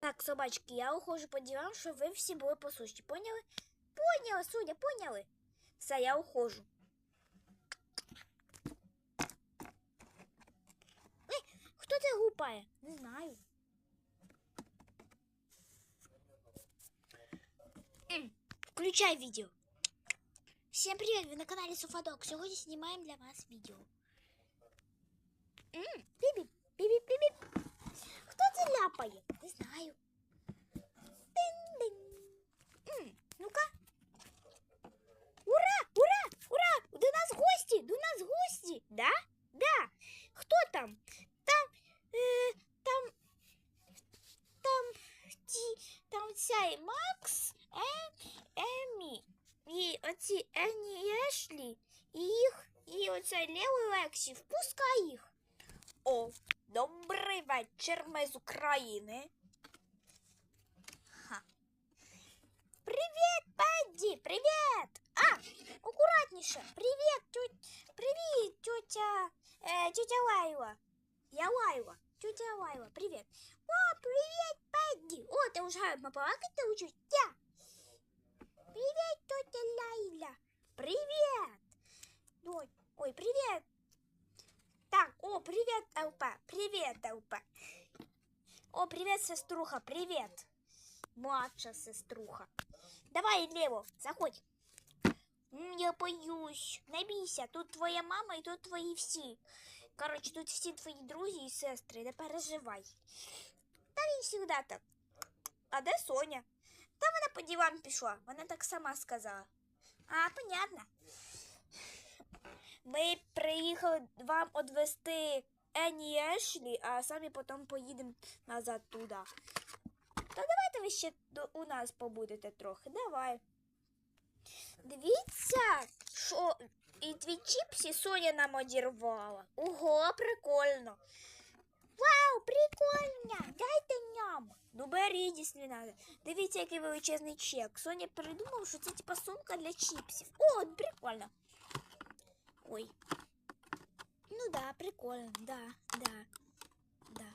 Так, собачки, я ухожу по ділам, щоб ви всі були послушні. Поняли? Поняли, судя, поняли? Все, я ухожу. Ей, хто це гупає? Не знаю. М, Включай відео. Всем привет, вы на канале Суфадок. Сегодня снимаем для вас видео. М, Бібі, бібі, бібі. Хто Це ляпає? Не знаю. Ну-ка. Ура! Ура! Ура! До нас гості! До нас гості! Да? Да. Хто там? Там. Е, там. Там. Ті, там цей Макс, е, Емі. І оці Енні і Ешлі, і їх, і оцей Лео Лексі, впускай їх. О, добрий вечір, ми з України. Ха. Привіт, Пенді, привіт! А, акуратніше. Привіт, тють, привіт, тютя, е, тютя Лайла. Я Лайла, тютя Лайла, привіт. О, привіт, Пенді. О, ти вже гарно балакати учиш? Я. Привіт, тетя Лайла. Привіт. Ой, ой, привіт. Так, о, привіт, ЛП. Привіт, ЛП. О, привіт, сеструха, привіт. Младша сеструха. Давай, Лево, заходь. М, Я боюсь. Не бійся, тут твоя мама і тут твої всі. Коротше, тут всі твої друзі і сестри, не переживай. Та він завжди так. А де Соня? Та вона по ділам пішла, вона так сама сказала. А, понятно. Ми приїхали вам одвести Енні і Ешлі, а самі потім поїдемо назад туди. Та давайте ви ще у нас побудете трохи. Давай. Дивіться, що і твій чіпсі Соня нам одірвала. Ого, прикольно. Вау, прикольно! Дайте ням. Ну беріть, якщо надо. Дивіться, який величезний чек. Соня придумав, що це типа сумка для чіпсів. О, прикольно. Ой. Ну да, прикольно, да, да, да.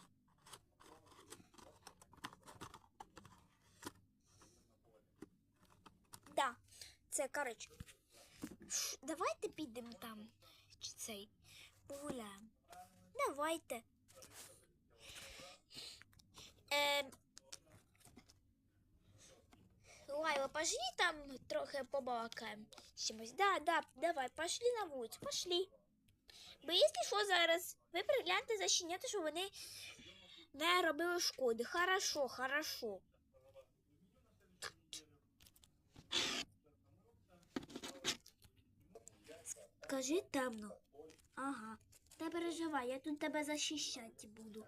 Да, це, коротше. Давайте підемо там. Чи цей погуляємо. Давайте. Е, Лайла, пошли там трохи побалакаємо чимось. Да, да, давай, пошли на вулицю, пошли. Бо якщо що зараз, ви пригляньте за щенята, щоб вони не робили шкоди. Хорошо, хорошо. Скажи темно. Ага. Не переживай, я тут тебе захищати буду.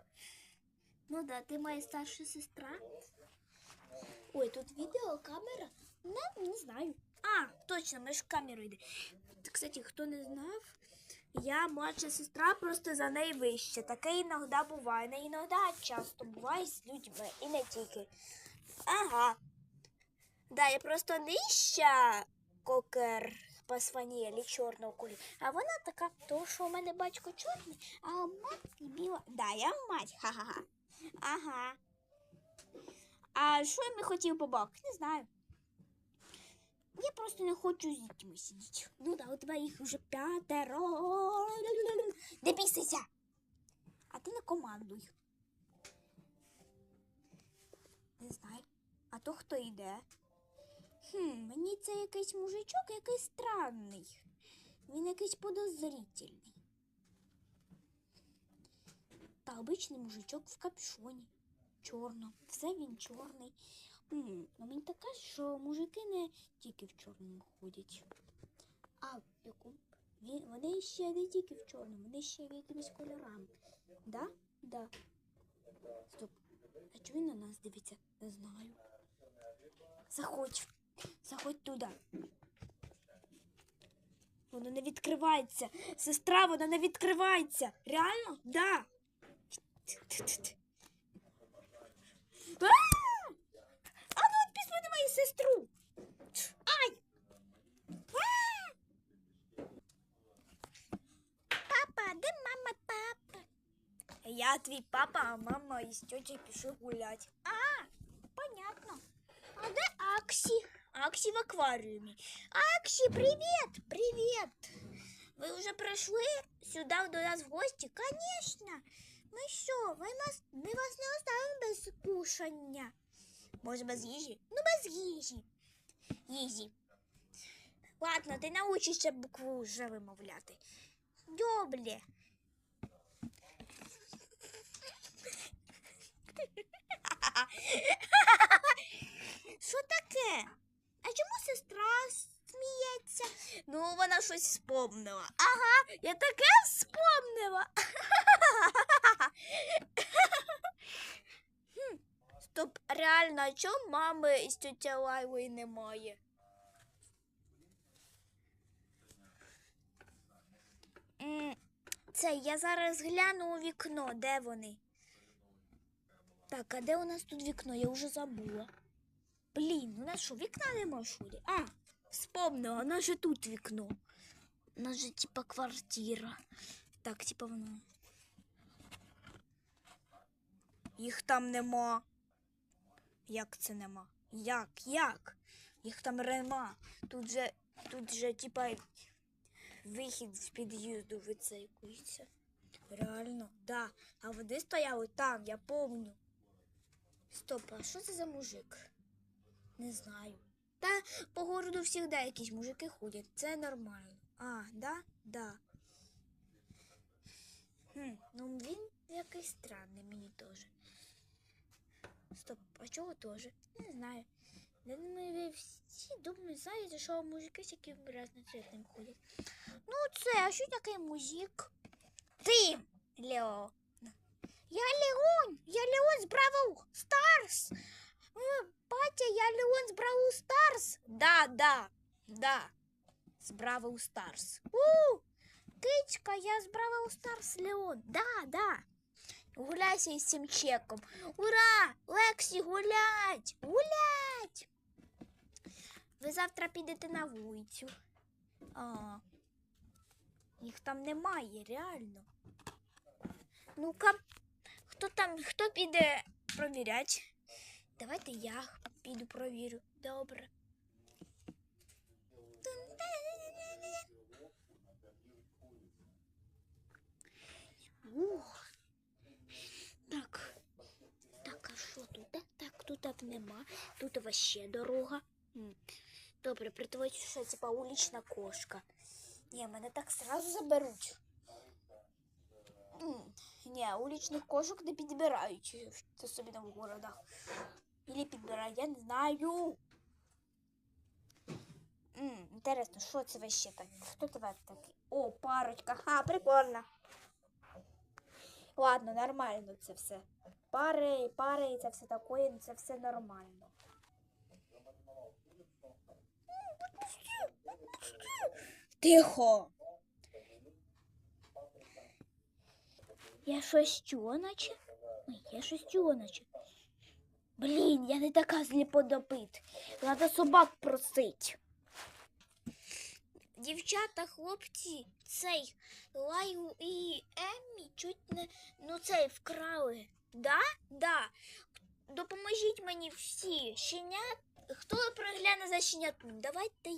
Ну да, ти моя старша сестра. Ой, тут відеокамера? Не, не знаю. А, точно, ми ж камеру йде. Кстати, хто не знав, я младша сестра, просто за неї вище. Таке іноді буває. Не іноді, а часто буває з людьми. І не тільки. Ага. Да, я просто нижча кокер пасваніелі чорного кулі. А вона така, то що у мене батько чорний, а мать біла. Да, я мать, ха-ха-ха. Ага. А що я хотів побак? Не знаю. Я просто не хочу з дітьми сидіти. Ну да, у тебе їх вже п'ятеро. Не бісися. А ти не командуй. Не знаю. А то хто йде? Хм, мені це якийсь мужичок якийсь странний. Він якийсь подозрительний. Та обичний мужичок в капюшоні. Чорно. Все він чорний. Ну мені так каже, що мужики не тільки в чорному ходять. А яку? Вони ще не тільки в чорному, вони ще в якимись кольорами. Да? Да. Стоп. А чого він на нас дивиться? Не знаю. Заходь. Заходь туди. Воно не відкривається. Сестра, воно не відкривається. Реально? Да. А! Сестру. Ай! А! Папа, де мама, папа? Я твій папа, а мама із тьотю пішли гулять. А, понятно. А де Аксі? Аксі в акваріумі. Аксі, привіт! Привіт! Ви вже прийшли сюди до нас в гості? Конечно. Ми що, ви нас, ми вас не оставимо без кушання. Може, без їжі? Ну, без їжі. Їжі. Ладно, ти научишся букву вже вимовляти. Добре. Що таке? А чому сестра сміється? Ну, вона щось спомнила. Ага, я таке спомнила. Стоп, реально, а чому мами із тетя Лайли немає? Це я зараз гляну у вікно, де вони? Так, а де у нас тут вікно? Я вже забула. Блін, у нас що, вікна нема, ли? А, вспомнила, у нас же тут вікно. У нас же типа квартира. Так, типа воно. Їх там нема. Як це нема? Як? Як? Їх там нема. Тут же, тут же, типа, вихід з під'їзду вицейкується. Реально, да. А вони стояли там, я помню. Стоп, а що це за мужик? Не знаю. Та по городу завжди якісь мужики ходять. Це нормально. А, да? Да. Хм, ну він якийсь странний мені теж. Стоп, а чого теж? Не знаю. Я думаю, ви всі думають, знаєте, що мужики всякі разноцвітним ходять. Ну, це, а що таке музик? Ти, Лео. Я Леон, я Леон з Бравл Старс. Е, Батя, я Леон з Бравл Старс. Да, да, да. З Бравл Старс. У, кичка, я з Бравл Старс Леон. Да, да. Гуляйся із цим чеком. Ура! Лексі, гулять! Гулять! Ви завтра підете на вулицю. А, їх там немає, реально. Ну-ка, хто там, хто піде провіряти? Давайте я піду провірю. Добре. Ух. Так. Так, а що тут? Так, тут так нема. Тут вообще дорога. Добре, притворюсь, що типа улічна кошка. Ні, мене так сразу заберуть. Ні, улічних кошок не підбирають, особливо в городах. Или підбирають, я не знаю. М, Інтересно, що це вообще так? Хто тебе такий? О, парочка. Ха, прикольно. Ладно, нормально це все. Пари, пари, це все таке, це все нормально. Тихо. Я щось чула, наче? Ой, я щось чула, наче. Блін, я не така сліподобит. Треба собак просить. Дівчата, хлопці, цей Лаю і Еммі чуть не ну цей вкрали. Да? Да. Допоможіть мені всі. Щенят. Хто пригляне за щенятом? Давайте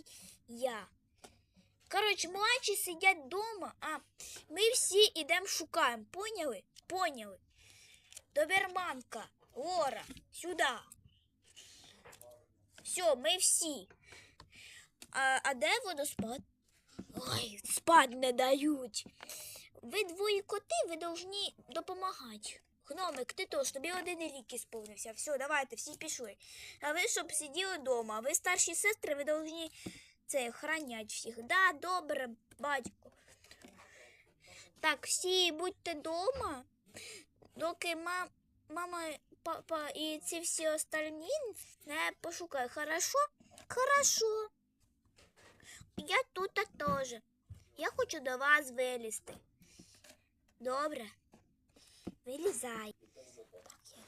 я. Коротше, младші сидять вдома, а ми всі ідемо шукаємо. Поняли? Поняли. Доберманка, Лора, сюди. Все, ми всі. А, а де водоспад? Ой, спать не дають. Ви двоє коти, ви повинні допомагати. Гномик, ти теж, тобі один рік сповнився. Все, давайте, всі пішли. А ви щоб сиділи вдома. Ви старші сестри, ви повинні це охранять всіх. Да, добре, батько. Так, всі будьте вдома, доки мам, мама, папа і ці всі остальні не пошукають. Хорошо? Хорошо. Я тут теж. Я хочу до вас вилізти. Добре. Вилізай. Так, я,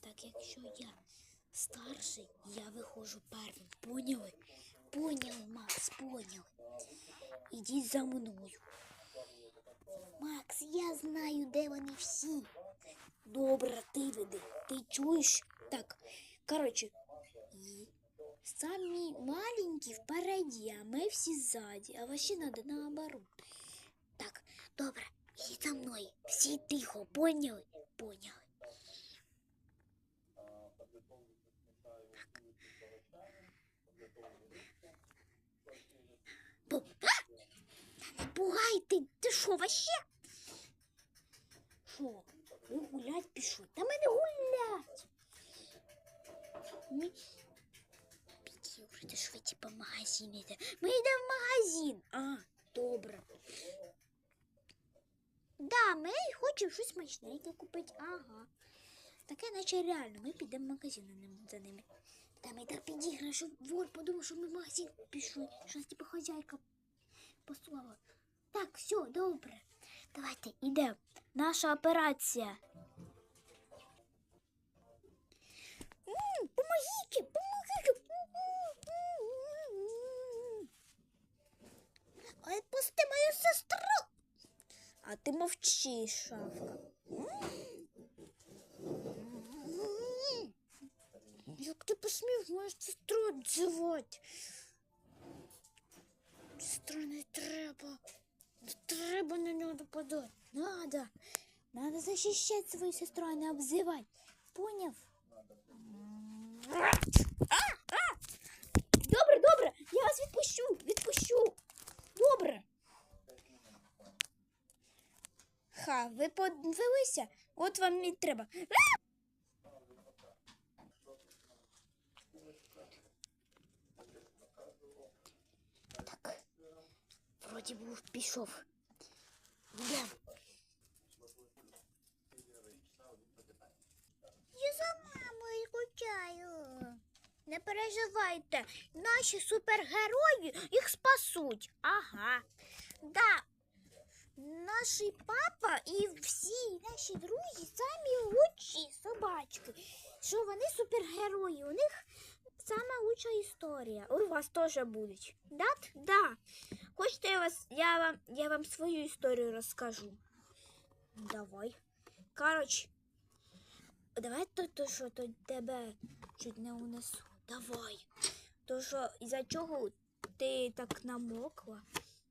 так якщо я старший, я виходжу первим. Поняли? Поняли, Макс, поняли. Ідіть за мною. Макс, я знаю, де вони всі. Добре, ти веди. Ти чуєш? Так, коротше, самі маленькі впереді, а ми всі ззаді, а вообще надо наоборот. Так, добре, ідіть за мною. Всі тихо, поняли? Поняли. Бо... А! Не пугайте, ти що, вообще? Що? Ви гулять пішуть? Та ми не гулять. Ми... Піді, ти швидше по магазин йде. Ми йдемо в магазин. А, добре. Да, ми хочемо щось смачненьке купити. Ага. Таке, наче реально, ми підемо в магазин за ними. Та ми так підіграли, що вор подумав, що ми в магазин пішли, що нас типу хазяйка послала. Так, все, добре. Давайте, йдемо. Наша операція. М, Помогите, помогите. Отпусти мою сестру. А ти мовчи, шавка. Як ти посмів мою сестру обзивати? Сестру не треба. Не треба на нього нападати. Надо. Надо защищать свою сестру, а не обзывать. Поняв? Добре, добре, я вас відпущу, відпущу. Добре. Ха, ви подивилися? От вам і треба. Так, вроді був пішов. Я за мамою скучаю. Не переживайте, наші супергерої їх спасуть. Ага. Да. Наш папа і всі наші друзі самі лучші собачки. Що вони супергерої, у них сама лучша історія. У вас теж будуть. Да? Да. Хочете, я, вас, я, вам, я вам свою історію розкажу? Давай. Коротше, давай то, то що то тебе чуть не унесу. Давай. То що, із-за чого ти так намокла?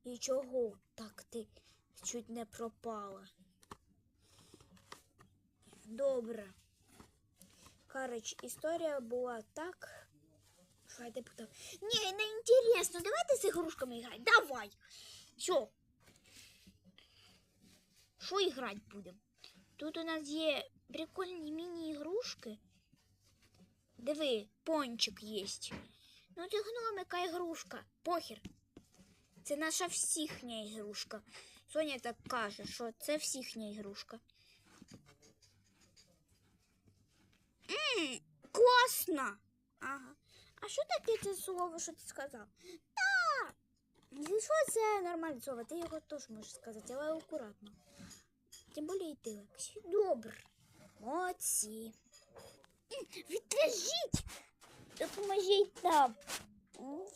І чого так ти чуть не пропала? Добре. Коротше, історія була так. Що? Ні, не інтересно. Давайте з ігрушками грати. Давай. Все. Що грати будемо? Тут у нас є прикольні міні-ігрушки. Диви, пончик є. Ну, це гномика ігрушка. Похер. Це наша всіхня ігрушка. Соня так каже, що це всіхня ігрушка. Ммм, класно. Ага. А що таке це слово, що ти сказав? Так. Що це нормальне слово? Ти його теж можеш сказати, але акуратно. Тим більше і ти, Лексі. Добре. Молодці. М, Відвяжіть! Допоможіть нам.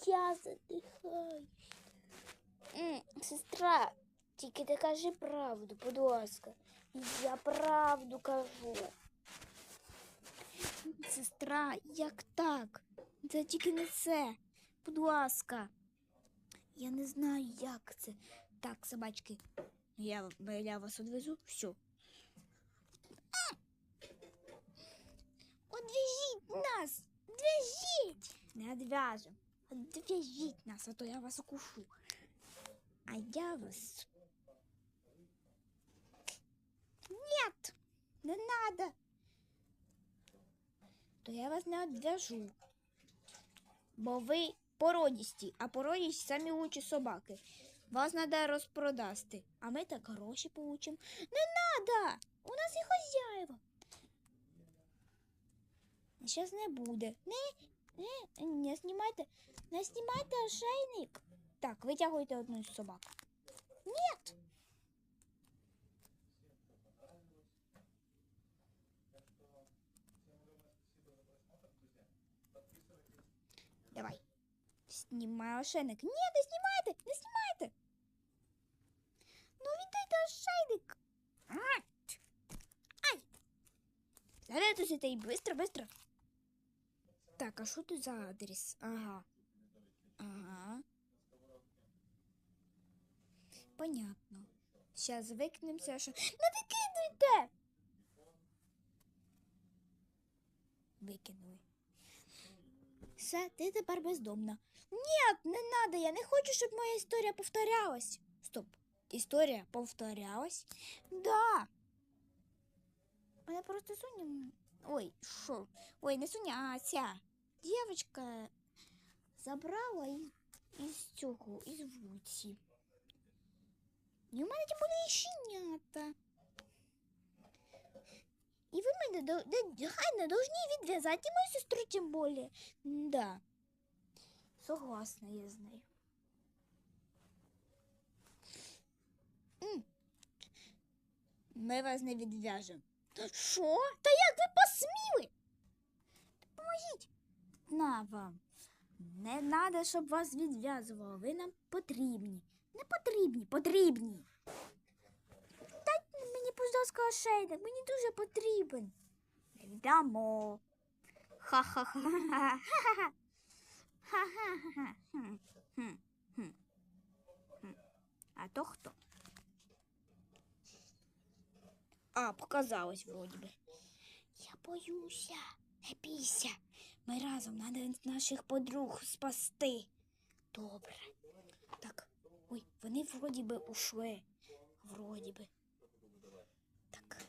Я задихаю. Сестра, тільки ти кажи правду, будь ласка. Я правду кажу. Сестра, як так? Це тільки не це. Будь ласка. Я не знаю, як це. Так, собачки, я, я вас одвезу. Все. Одвяжіть нас! Одвяжіть! Не одвяжем. Одвяжіть нас, а то я вас укушу. А я вас... Нет, не надо. То я вас не одвяжу. Бо ви породісті, а породісті самі лучші собаки. Вас треба розпродасти, а ми так гроші получимо. Не надо! У нас і хазяїва. Зараз не буде. Не, не, не знімайте, не знімайте ошейник. Так, витягуйте одну з собак. Нет. Давай. Знімай ошейник. Ні, не знімайте, не знімайте. Ну віддайте ошейник. Ай. Ай. Зарядуйте і быстро, быстро. Так. Так, а що тут за адрес? Ага. Ага. Понятно. Зараз викинемося, що. Не викидуйте! Викинули. Все, ти тепер бездомна. Ні, не надо, я не хочу, щоб моя історія повторялась. Стоп. Історія повторялась? Да. Мене просто Соня. Ой, що? Ой, не Соня, а ця дівчинка забрала із, цього, із вулиці. І у мене тим були щенята. І ви мене до, до, хай не должні відв'язати мою сестру тим більше. Да. Согласна я з нею. Ми вас не відв'яжемо. Та що? Та як ви посміли? Допоможіть. На вам. Не треба, щоб вас відв'язувало. Ви нам потрібні. Не потрібні, потрібні. Дайте мені, будь ласка, ошейник, мені дуже потрібен. Не віддамо. Ха-ха-ха. А то хто? А, показалось вроді би. Я боюся. Не бійся. Ми разом треба наших подруг спасти. Добре. Так. Ой, вони вроді би ушли. Вроді би. Так.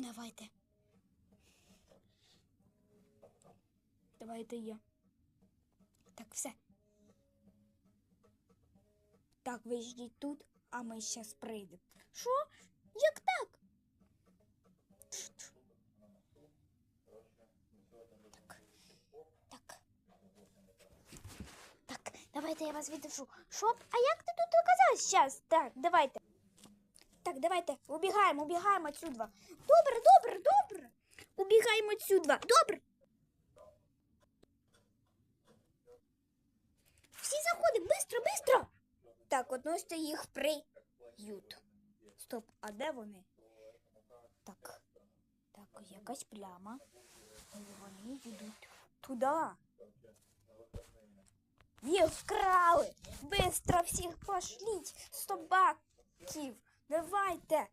Давайте. Давайте я. Так, все. Так, ви ждіть тут, а ми зараз прийдемо. Що? Як так? Так. Так. Так, давайте я вас віддушу. Що? А як ти тут оказалась зараз? Так, давайте. Так, давайте. Убігаємо, убігаємо отсюда. Добре, добре, добре. Убігаємо отсюда. Добре. Всі заходимо, бистро, бистро. Так, относьте їх в приют. Стоп, а де вони? Так. Так, якась пляма. Вони йдуть туди. Їх вкрали! Бистро всіх пошліть! Собаків! Давайте!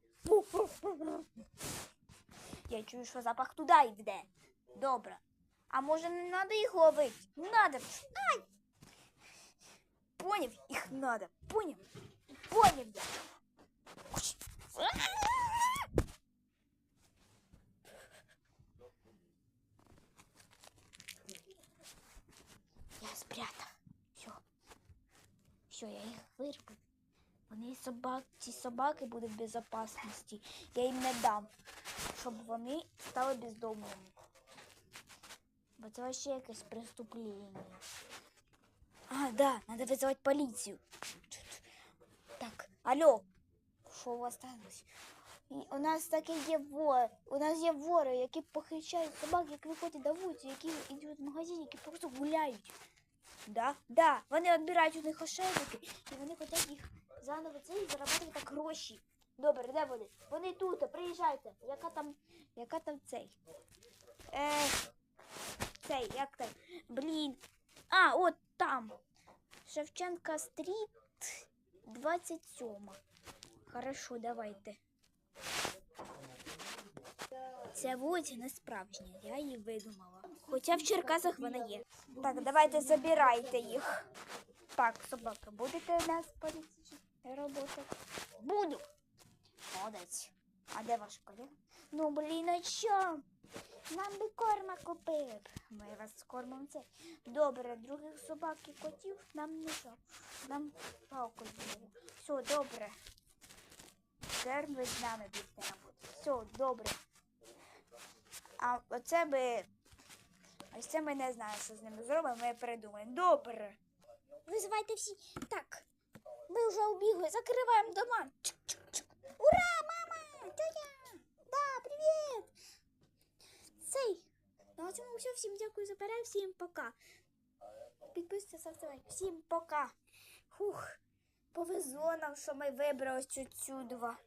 Я чую, що запах туди йде. Добре. А може не треба їх ловити? Треба. Ай! Поняв, їх треба. Поняв? Поняв я. Я спрятав. Все. Все, я їх вирву. Вони собак, ці собаки будуть в безпечності. Я їм не дам, щоб вони стали бездомними. Бо це вообще якесь преступлення. А, да, надо вызывать полицию. Так, алло, що у вас сталося? У нас таке є вор. У нас є вори, які похищають собак, які виходять до вулиці, які йдуть в магазин, які просто гуляють. Да? Да, вони відбирають у них ошейники, і вони хочуть їх заново це і гроші. Добре, де вони? Вони тут, приїжджайте. Яка там, яка там цей? Е, цей, як там? Блін. А, от там. Шевченка стріт 27. Хорошо, давайте. Ця вулиця не справжня, я її видумала. Хоча в Черкасах вона є. Так, давайте забирайте їх. Так, собака, будете нас поліції роботи? Буду. Молодець. А де ваш колега? Ну, блін, а що? Нам би корма купив. Ми вас скормимо це. Добре, других собак і котів нам не жалко. Нам палку знову. Все, добре. Тепер ви з нами будете работати. Все, добре. А оце би. Ось це ми не знаємо, що з ними зробимо, ми придумаємо. Добре. Визивайте всі. Так. Ми вже убігли, закриваємо дома. Чук -чук -чук. Ура, мама! Тетя! Да, привіт! Цей. Ну, цьому все. Всім дякую за перегляд, всім пока. Підписуйтесь, ставте лайк. Всім пока. Фух. Повезло нам, що ми вибрали цю цю два.